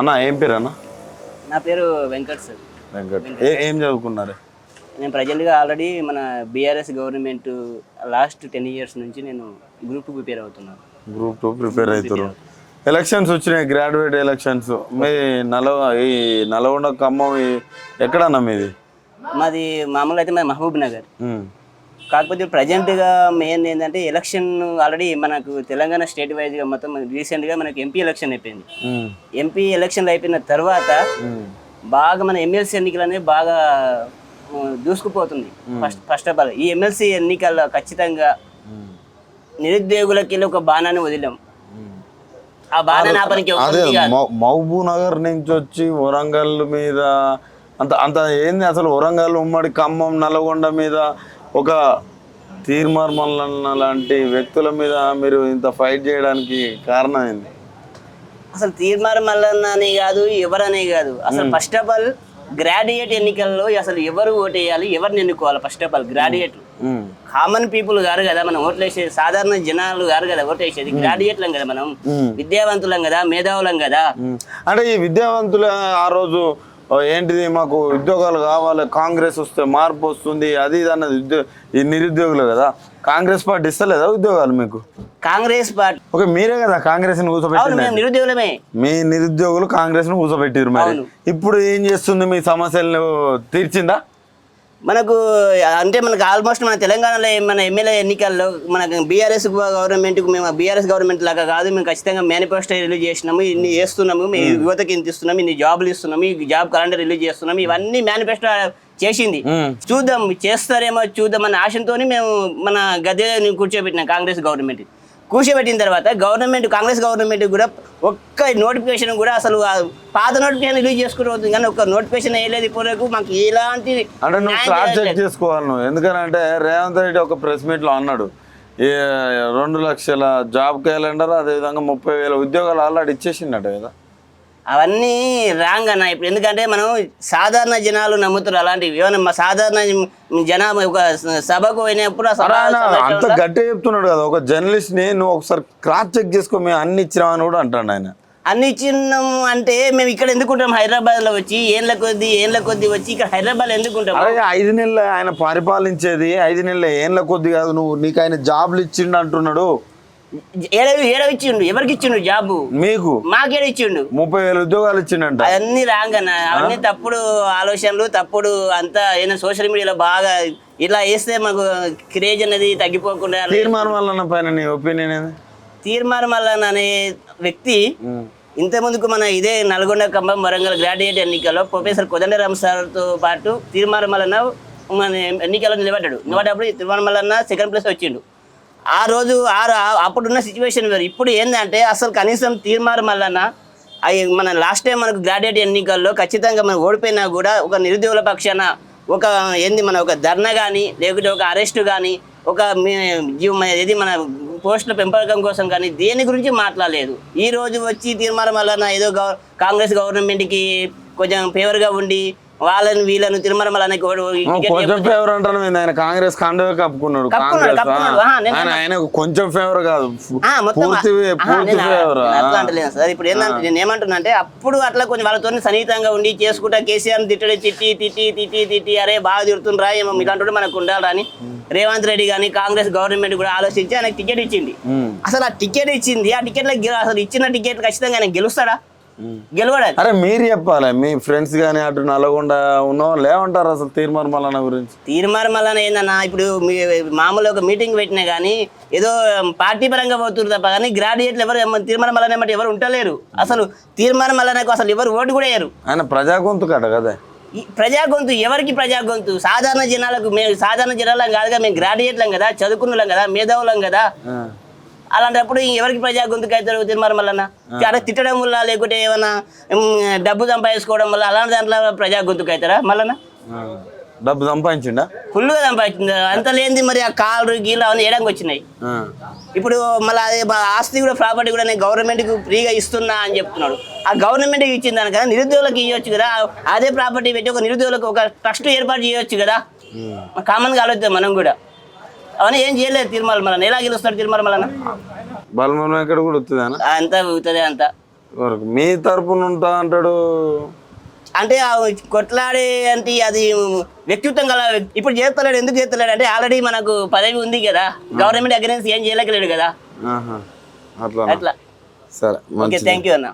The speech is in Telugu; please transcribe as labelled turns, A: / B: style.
A: అన్న ఏం పేరు అన్న?
B: నా పేరు వెంకట్ సార్.
A: వెంకట్. ఏ ఏం చదువుకున్నారు?
B: నేను ప్రజెంట్గా ఆల్రెడీ మన BRS government last ten years నుంచి నేను గ్రూప్ ప్రిపేర్ అవుతున్నాను.
A: గ్రూప్ టూ ప్రిపేర్ అవుతారు ఎలక్షన్స్ వచ్చినాయి గ్రాడ్యుయేట్ ఎలక్షన్స్ మీ నలవ ఈ నల్గొండ ఖమ్మం ఎక్కడన్నా మీది?
B: మాది మామూలుగా అయితే మాది మహబూబ్ నగర్. కాకపోతే ప్రజెంట్గా మెయిన్ ఏంటంటే ఎలక్షన్ ఆల్రెడీ మనకు తెలంగాణ స్టేట్ వైజ్గా మొత్తం రీసెంట్గా మనకు ఎంపీ ఎలక్షన్ అయిపోయింది. ఎంపీ ఎలక్షన్లు అయిపోయిన తర్వాత. బాగా మన ఎమ్మెల్సీ ఎన్నికలు అనేవి బాగా దూసుకుపోతుంది ఫస్ట్ ఫస్ట్ ఆఫ్ ఆల్ ఈ ఎమ్మెల్సీ ఎన్నికల్లో ఖచ్చితంగా. నిరుద్యోగులకి ఒక బాణాన్ని వదిలాం. ఆ
A: అదే మహ- మహబూబ్ నగర్ నుంచి వచ్చి వరంగల్ మీద అంత అంత ఏంది అసలు వరంగల్ ఉమ్మడి ఖమ్మం నల్గొండ మీద ఒక తీర్మార్ మల్లన్న లాంటి వ్యక్తుల మీద మీరు ఇంత ఫైట్ చేయడానికి కారణం ఏంది
B: అసలు తీర్మానం మల్లన్న కాదు ఎవరనే కాదు. అసలు ఫస్ట్ ఆఫ్ ఆల్ గ్రాడ్యుయేట్ ఎన్నికల్లో అసలు ఎవరు ఓటేయాలి ఎవరిని ఎన్నుకోవాలి first of all graduate. Common people గారు కదా మనం ఓట్లు వేసేది సాధారణ జనాలు గారు కదా ఓటు వేసేది గ్రాడ్యుయేట్లం కదా మనం. విద్యావంతులం కదా మేధావులం కదా.
A: అంటే ఈ విద్యావంతుల ఆ రోజు ఏంటిది మాకు ఉద్యోగాలు కావాలి కాంగ్రెస్ వస్తే మార్పు వస్తుంది అది ఇది అన్నది ఉద్యో ఈ నిరుద్యోగులు కదా. కాంగ్రెస్ పార్టీ ఇస్తలేదా ఉద్యోగాలు మీకు?
B: కాంగ్రెస్ పార్టీ
A: ఓకే మీరే కదా
B: కాంగ్రెస్ని నిరుద్యోగులమే.
A: మీ నిరుద్యోగులు కాంగ్రెస్ను కూర్చోబెట్టారు మరి. ఇప్పుడు ఏం చేస్తుంది మీ సమస్యలను తీర్చిందా?
B: మనకు అంటే మనకు ఆల్మోస్ట్ మన తెలంగాణలో మన ఎమ్మెల్యే ఎన్నికల్లో మనకు బీఆర్ఎస్ గవర్నమెంట్కి మేము బీఆర్ఎస్ గవర్నమెంట్ లాగా కాదు మేము ఖచ్చితంగా మేనిఫెస్టో రిలీజ్ చేసినాము ఇన్ని చేస్తున్నాము మీ యువతకి ఇంత ఇస్తున్నాము ఇన్ని జాబులు ఇస్తున్నాము ఈ జాబ్ క్యాలెండర్ రిలీజ్ చేస్తున్నాము ఇవన్నీ మేనిఫెస్టో చేసింది. చూద్దాం చేస్తారేమో చూద్దాం అన్న ఆశతో మేము మన గద్దె కూర్చోబెట్టినాం కాంగ్రెస్ గవర్నమెంట్ కూర్చోబెట్టిన తర్వాత గవర్నమెంట్ కాంగ్రెస్ గవర్నమెంట్ కూడా ఒక్క నోటిఫికేషన్ కూడా అసలు పాత నోటిఫికేషన్ రిలీజ్ చేసుకుంటూ అవుతుంది కానీ ఒక్క నోటిఫికేషన్ వేయలేదు ఇప్పటివరకు మాకు ఎలాంటి
A: అంటే నువ్వు క్రాస్ చెక్. చేసుకోవాలి నువ్వు ఎందుకంటే రేవంత్ రెడ్డి ఒక ప్రెస్ మీట్లో అన్నాడు ఈ రెండు లక్షల జాబ్ క్యాలెండర్ అదేవిధంగా ముప్పై వేల ఉద్యోగాలు ఆల్రెడీ ఇచ్చేసిండట కదా
B: అవన్నీ రాంగ్ అన్న. ఇప్పుడు ఎందుకంటే మనం సాధారణ జనాలు నమ్ముతారు అలాంటివి. ఏమన్నా మా సాధారణ జనాభా ఒక సభకు పోయినప్పుడు
A: అంత గట్టిగా చెప్తున్నాడు కదా. ఒక జర్నలిస్ట్ని నువ్వు ఒకసారి క్రాస్ చెక్ చేసుకో మేము అన్ని ఇచ్చినామని కూడా అంటాడు ఆయన.
B: అన్ని చిన్నాము అంటే మేము ఇక్కడ ఎందుకుంటాం హైదరాబాద్లో వచ్చి ఏళ్ళ కొద్ది ఏళ్ళ కొద్ది వచ్చి ఇక్కడ హైదరాబాద్ ఎందుకుంటాం
A: అలాగే ఐదు నెలలు ఆయన పరిపాలించేది ఐదు నెలలు. ఏండ్ల కొద్ది కాదు నువ్వు నీకు ఆయన జాబ్లు ఇచ్చిండు అంటున్నాడు.
B: ఏడ ఏడ ఇచ్చిండు ఎవరికి ఇచ్చిండు జాబు?
A: మీకు?
B: మాకేడ ఇచ్చిండు
A: ముప్పై వేల ఉద్యోగాలు ఇచ్చిండంట
B: అవన్నీ రాంగ్ అన్న. అవన్నీ తప్పుడు ఆలోచనలు తప్పుడు అంతా ఏదైనా సోషల్ మీడియాలో బాగా ఇలా వేస్తే మాకు క్రేజ్ అనేది తగ్గిపోకుండా
A: తీర్మానం వల్ల పైన నీ ఒపీనియన్ ఏంది?
B: తీర్మానం మల్లన్న అనే వ్యక్తి ఇంత ముందుకు మన ఇదే నల్గొండ ఖమ్మం వరంగల్ గ్రాడ్యుయేట్ ఎన్నికల్లో ప్రొఫెసర్ కోదండరామ్ సార్తో పాటు తీర్మానం మల్లన్న మన ఎన్నికల్లో నిలబడ్డాడు. నిలబడ్డప్పుడు తీర్మానం మల్లన్న సెకండ్ ప్లేస్ వచ్చిండు. ఆ రోజు ఆ అప్పుడున్న సిచ్యువేషన్ వేరు. ఇప్పుడు ఏంటంటే అసలు కనీసం తీర్మానం మల్లన్న అవి మన లాస్ట్ టైం మనకు గ్రాడ్యుయేట్ ఎన్నికల్లో ఖచ్చితంగా మనం ఓడిపోయినా కూడా ఒక నిరుద్యోగుల పక్షాన ఒక ఏంది మన ఒక ధర్నా కానీ లేకుంటే ఒక అరెస్ట్ కానీ ఒక మీ- మన- ఏది మన పోస్టుల పెంపకం కోసం కానీ దేని గురించి మాట్లాడలేదు. ఈ రోజు వచ్చి తీర్మానం వలన ఏదో గవ కాంగ్రెస్ గవర్నమెంట్కి కొంచెం ఫేవర్గా ఉండి వాళ్ళని వీళ్ళను
A: కొంచెం ఫేవర్ అంటాను ఆయన కాంగ్రెస్ కండవే కప్పుకున్నాడు. కాంగ్రెస్ ఆయన కొంచెం ఫేవర్ కాదు. పూర్తి ఫేవర్
B: అట్లా సార్. ఇప్పుడు ఏంటంటే నేను ఏమంటున్నా అంటే అప్పుడు అట్లా కొంచెం వాళ్ళతో సన్నిహితంగా ఉండి చేసుకుంటా కేసీఆర్ తిట్టడి తిట్టి తిట్టి తిట్టి తిట్టి అరే బాగా తిడుతుండ్రా ఏమో ఇలాంటి మనకు ఉండాలని అని రేవంత్ రెడ్డి కానీ కాంగ్రెస్ గవర్నమెంట్ కూడా ఆలోచించి ఆయనకు టికెట్ ఇచ్చింది. అసలు ఆ టికెట్ ఇచ్చింది ఆ టికెట్లో గెల- అసలు ఇచ్చిన టికెట్ ఖచ్చితంగా ఆయన గెలుస్తాడా? గెలవడా
A: అరే మీరు చెప్పాలి. మీ ఫ్రెండ్స్ కానీ అటు నల్గొండ ఉన్న ఏమంటారు అసలు తీర్మానం మల్లన్న గురించి?
B: తీర్మానం వలన ఏందన్నా ఇప్పుడు మీ మామూలు ఒక మీటింగ్ పెట్టినా కానీ ఏదో పార్టీ పరంగా పోతున్నారు తప్ప కానీ గ్రాడ్యుయేట్లు ఎవరు ఏమంటే ఎవరు ఉంటలేరు. అసలు తీర్మానం వలనకు అసలు ఎవరు ఓటు కూడా వేయరు.
A: ఆయన ప్రజా గొంతు కట కదా.
B: ప్రజా గొంతు ఎవరికి ప్రజా గొంతు? సాధారణ జనాలకు మేము సాధారణ జనాలం కాదుగా మేము గ్రాడ్యుయేట్లం కదా చదువుకున్నాం కదా మేధావులం కదా. అలాంటప్పుడు ఎవరికి ప్రజా గొంతుకు అవుతారు తీర్మానం వలన అలా తిట్టడం వల్ల లేకుంటే ఏమన్నా డబ్బు సంపాదించుకోవడం వల్ల అలాంటి దాంట్లో ప్రజా గొంతుకు అవుతారా మళ్ళా.
A: డబ్బు సంపాదించిండా?
B: ఫుల్గా సంపాదించింది? అంత లేనిది మరి ఆ కాళ్ళు గీళ్ళు అవన్నీ ఏడంగా వచ్చినాయి. ఇప్పుడు మళ్ళీ అదే మా ఆస్తి కూడా ప్రాపర్టీ కూడా నేను గవర్నమెంట్కి ఫ్రీగా ఇస్తున్నా అని చెప్తున్నాడు. ఆ గవర్నమెంట్కి ఇచ్చిన దాని కదా నిరుద్యోగులకు ఇవ్వచ్చు కదా? అదే ప్రాపర్టీ పెట్టి ఒక నిరుద్యోగులకు ఒక ట్రస్ట్ ఏర్పాటు చేయొచ్చు కదా? కామన్గా ఆలోచిద్దాం మనం కూడా. అవన్నీ ఏం చేయలేదు తిరుమల మళ్ళీ. ఎలా గెలుస్తాడు తిరుమల మళ్ళీ
A: బలమూలం ఎక్కడ కూడా వస్తుందేనా
B: అంతా ఊగుతుంది అంతా.
A: వరకు మీ తరపున ఉంటా అంటాడు?
B: అంటే కొట్లాడే అంటే అది వ్యక్తిత్వం గల. ఇప్పుడు చేస్తలేడు ఎందుకు చేస్తలేడు? అంటే ఆల్రెడీ మనకు పదవి ఉంది కదా. గవర్నమెంట్ అగ్రెన్స్ ఏం చేయలేకలేడు కదా.
A: అట్లా
B: అట్లా.
A: సరే
B: ఓకే థ్యాంక్ యూ అన్న.